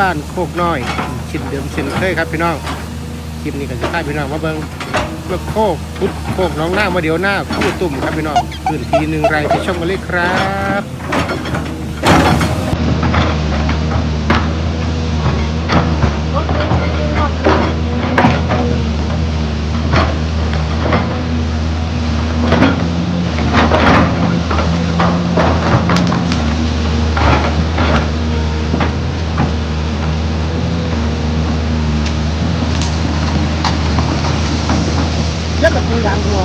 บ้านโคกน้อยชินเดิมเช่นเคยครับพี่น้องคลิปนี้ก็จะพาพี่น้องมาเบิ่งเมื่อโคกพุดโคกน้องหน้ามาเดี๋ยวหน้าคู่ตุ่มครับพี่น้องพื้นที่หนึ่งไรไปชมกันเลยครับ แล้วกับตัวอย่างหัว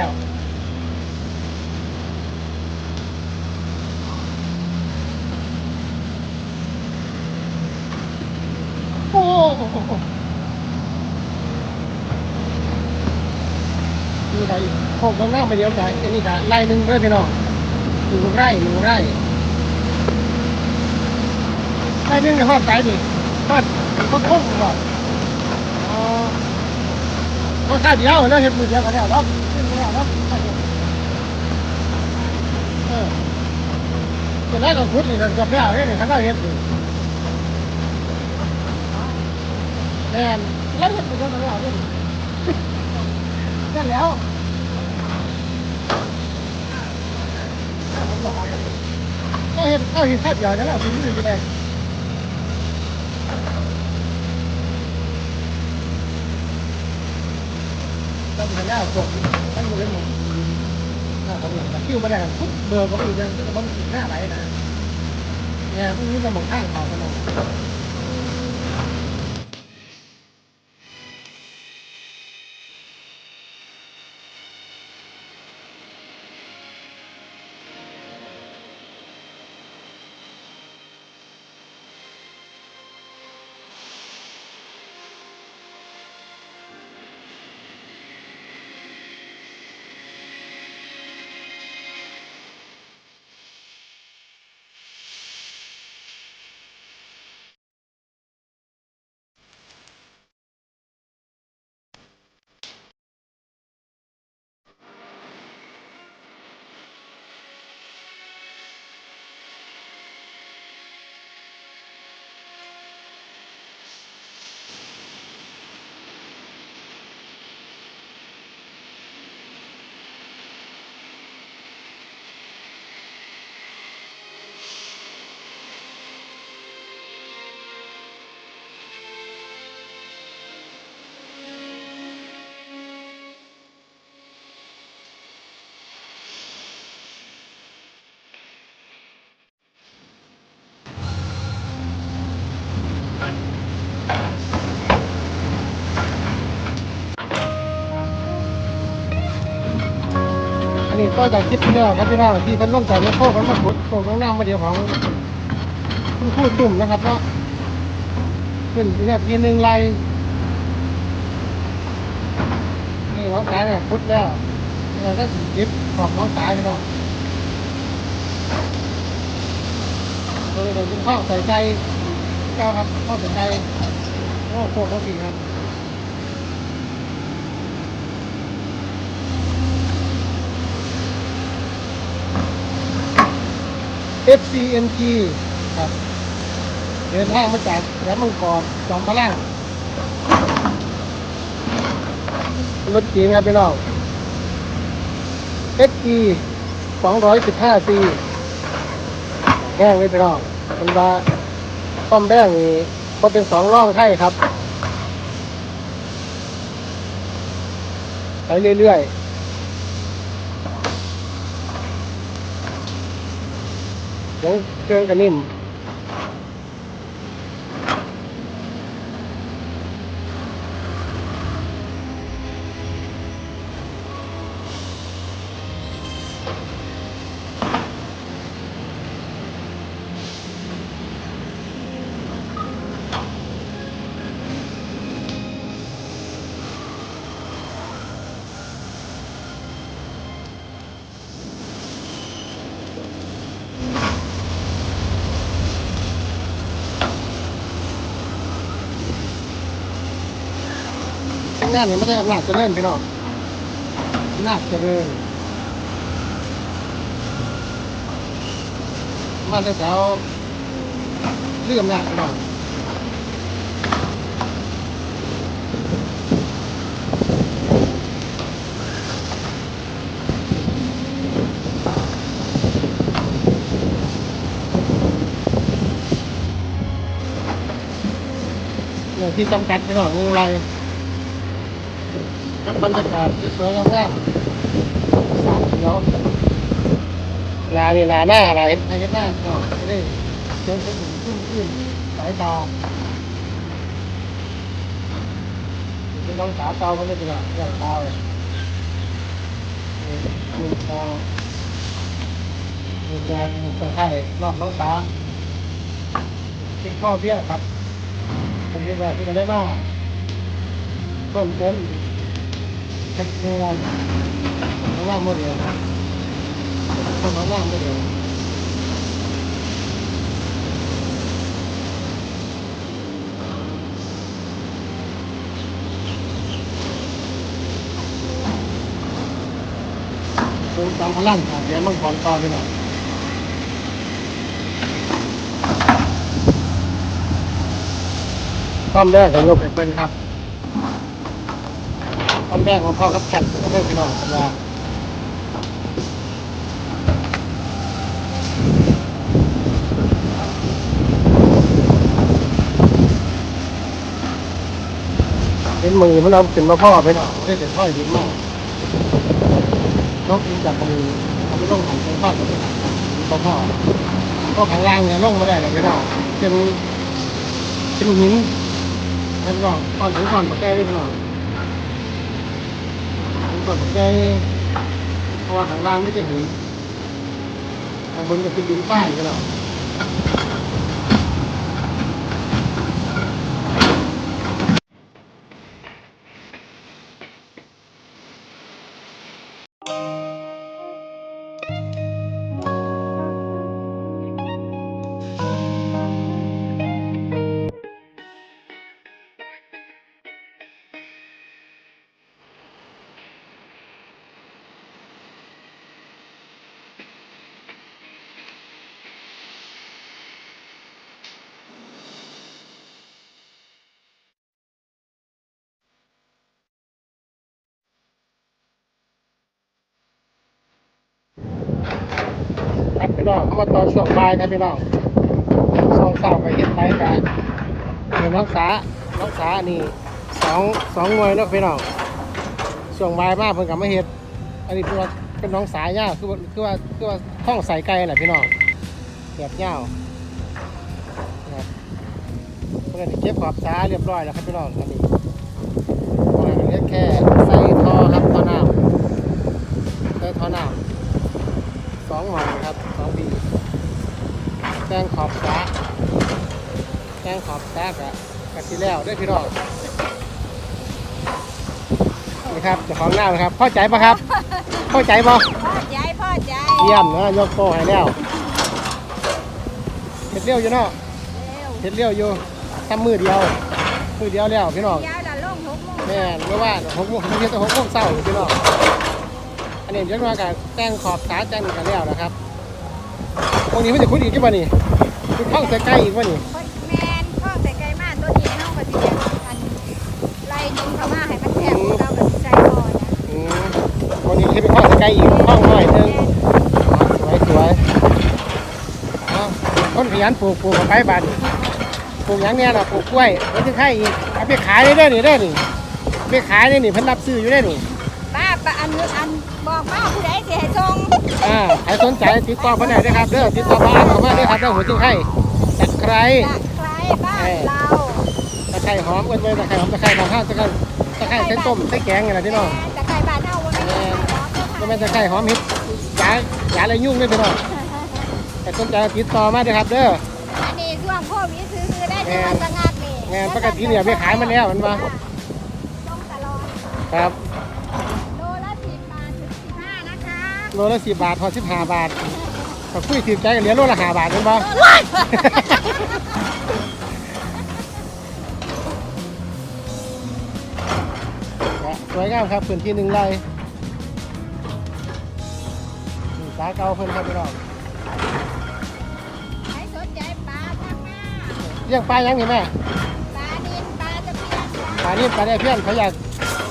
แล้วโอ้โหมีอะไรอีกโคกตรงหน้าไปเดียวกันอันนี้กันไล่หนึ่งเลยพี่น้องหนึ่งไร่หนึ่งไร่ไร่หนึ่งในห้องไก่ดิทอดก็คงก่อน ก็ข้าเดียวแล้วเห็นมือเดียวกันแล้วเนาะเห็นมือเดียวเนาะข้าเดียวเออจะได้ก็คุดนี่กันกับแล้วเนี่ยข้างน้าเห็นอยู่แน่นแล้วเห็นมือเดียวกันแล้วเนี่ยนั่นแล้วก็เห็นก็เห็นข้าวเดียวนั่นแหละคุณนี่จะได้ต้ องมีหน้าส่งต้งมีเรื่องหมดหน้าผมอย่างคิวมาได้ปุ๊บเบอร์ก็อีกยังต้องหน้าไหลนะเนี่ยพวกนี้สมองข้างเขาสมอง ก็จากคิดเรื่องครับพี่น้องที่เป็นร่วมใจในโคกกันมาขุดโคกน้องน้ำมาเดียวของคุณครูตุ่มนะครับเนาะขึ้นเนี่ยทีหนึ่งไรนี่น้องสายเนี่ยพุดแล้วเราก็จิบของน้องสายพี่น้องเราเลยเป็นข้อใส่ใจเจ้าครับข้อใส่ใจโอ้โคกเขาดีครับ FCMG ครับ เดินทางมาจากแหลมมังกรจอมพลังรถจีนครับพี่น้อง XG 215 C แห้งเลยพี่น้องมันว่าป้อมแบ้งนี่ก็เป็นสองร่องไข่ครับ ไปเรื่อยๆ เดี๋ยวเครื่องก็นิ่ม ข้างหน้านี่ไม่ใช่อำนาจเจริญพี่น้องอำนาจเจริญมาแต่แถวเรื่องอำนาจพี่น้องเนี่ยที่จำกัดพี่น้องงูไร กับบรรยากาศสวยงามสามเขียวลานี่ลาหน้าอะไรไอ้หน้าก็ไม่ได้เชิญคนอื่นขึ้นขึ้นสายตาเป็นน้องสาวเก่ามันไม่เป็นไรเรื่องเก่าเลยมีตามีแดงมีตะไคร้รอบน้องสาวที่ข้อเบี้ยครับผมคิดว่าที่จะได้มากต้นเต็ม เช็คเรื่องระว่างโมเดลคนระว่างโมเดลดูตามพลังเดี๋ยวมังกรต่อไปหน่อยต้อมแรกของยกเป็นครับ พ่อแม่ของพ่อกับแขกก็ไม่พี่น้องกันว่าเป็นมือมันเอาเป็นมาพ่อไปหน่อยได้เป็นพ่อดีมากนกอินจากมือเอาไปลงของเป็นพ่อกับพ่อพ่อก็ข้างล่างเนี่ยลงไม่ได้เลยพี่น้องเป็นเป็นหินแล้วก็ก่อนถึงก่อนมาแก้ได้วยพี่น้อง ผมกดใจเพราะว่าข้างล่างไม่จะเห็นข้างบนก็เป็นดินป้ายกันแล้ว พี่น้องเขามาตอนช่วงบ่ายครับพี่น้องช่วงเช้าไปเห็นไปกันเห็นน้องสาน้องสานี่สองสองหน่วยเนาะพี่น้องช่วงบ่ายมากเพิ่นกับมาเห็ดอันนี้คือว่าเป็นน้องสายย่าคือว่าคือว่าคือว่าท้องใส่ไก่แหละพี่น้องแบบยาวนะครับเพื่อนเก็บขอบสาเรียบร้อยแล้วครับพี่น้องอันนี้พอเหลือแค่ใส่ท่อครับท่อน้ำใส่ท่อน้ำ สองหอครับสองปี แกงขอบสาแกงขอบสากะกะทิแล้วได้อพี่น้องนี่ครับเจ้าของหน้านะครับเข้าใจปะครับเข้าใจปะพ่อใจพ่อใจเยี่ยมนะยกโป้ให้แล้วเห็ดเลี้ยวอยู่เนาะเร็วเห็ดเลี้ยวอยู่ทำมือเดียวมือเดียวแล้วพี่น้องยาวละลงหกโมงแม่นไม่ว่าหกโมงไม่ใช่แต่หกโมงเช้าพี่น้องอันนี้เรียกว่าการแต่งขอบสาแต่งกันแล้วนะครับพ วันนี้ไม่จะคุยอีกกี่วันนี่คุณข้างใส่ไก่อีกวันนี่แมนข้าวใส่ไก่มากตัวนี้เน่ากับที่ดียวกัไล่ดึงเข้ามาให้มันแทบเราแบบใจคอนะวันนี้จะไปข้าวใส่ไก่อีกข้าวหน่อยนึงสวยสวยคนขยันปลูกปลูกกับไปบานปลูกอย่างเนี้ยนะปลูกกล้วยไม่ถึงใครอีกเอาไปขายได้ด้วยนี่ได้นี่ไปขายได้หนิเพิ่นรับซื้ออยู่ได้หนี่ป้าป้าอันอันบอกป้าผู้ใดสิให้โซ อ่าใครสนใจติดต่อเพิ่นได้เด้ครับเด้อติดต่อบ้านเข้ามาเด้ครับเด้อหัวถึงให้ตะไคร้ตะไคร้บ้านเราตะไคร้หอมเอิ้นไว้ตะไคร้หอมตะไคร้บางห้างตะไคร้ตะไคร้ใส่ต้มใส่แกงนี่ล่ะพี่น้องตะไคร้บ้านเฮาบ่แม่นตะไคร้หอมเด้อก็แม่นตะไคร้หอมเฮ็ดยายาอะไรยุ่งด้อพี่น้องใครสนใจติดต่อมาเด้ครับเด้ออันนี้ช่วงโควิดซื้อได้จังหวัดสงัดนี่แม่นปกติเนี่ยไปขายมาแล้วมันว่าส่งตลอดครับ โลละ10บาทพอ15บาทก็คุยถือใจกันเหลือโลละ5บาทแม่นบ่ สวยงามครับพื้นที่หนึ่งไร่นี่สาเก่าเพิ่นครับพี่น้องใครสนใจปลาทักมาเลี้ยงปลายังนี่แม่ปลาดินปลาตะเพียนปลานี่ปลาได้เพี้ยนเขาอยาก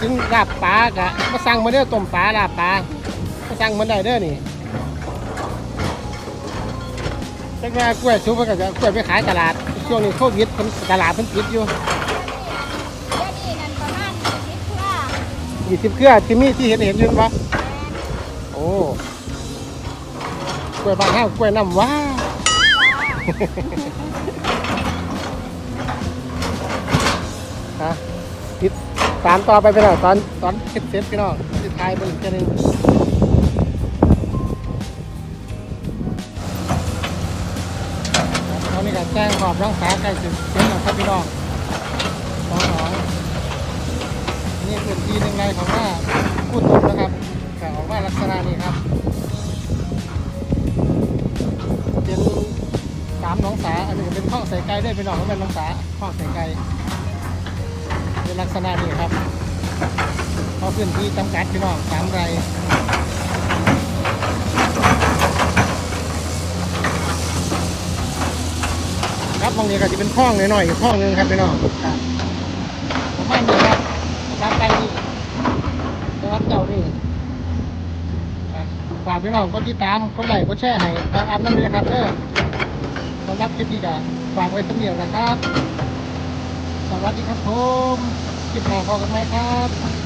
กินลาบปลากะมาสั่งมาเด้อต้มปลาลาบปลามา สั่งมันได้เด้อนี่จักว่กล้วยชุบเพิ่นก็จะกล้วยไปขายตลาด ช่วงนี้โควิดเพิ่นตลาดเพิ่นปิดอยู่ยี่สิบเครือที่มีที่เห็นเห็นอยู่บ่โอ้กล้วยบางห้าวกล้วยน้ำว้าฮะติดตามต่อไปพี่น้องตอนตอนเสร็จเสร็จพี่น้องสุดท้ายเป็นอีกแค่นึง แจ้งขอบน้องสาใกล้ถึงเสร็จแล้วครับพี่น้องน้องหนองนี่เป็นทีหนึ่งในของว่าพูดตรงนะครับแต่ออกว่าลักษณะนี้ครับเป็นสามน้องสาอันหนึ่งเป็นข้อใส่ไก่ด้วยพี่น้องก็เป็นน้องสาข้อใส่ไก่เป็นลักษณะนี้ครับเพราะพื้นที่จำกัดพี่น้องสามไร่ ครับบางนี้ก็จะเป็นคลองหน่อยๆอีกคลองหนึงครับพี่น้องครับประมาณนี้ครับตามไปนี่นะครับเจ้านี่ครับฝากพี่น้องกดติดตามกดไลค์กดแชร์ให้ทางอัพนั่นเลยนะครับเด้อสำหรับคลิปนี้ก็ฝากไว้สักเดียวนะครับ สวัสดีครับผมคลิปหน้าพอกันไหมครับ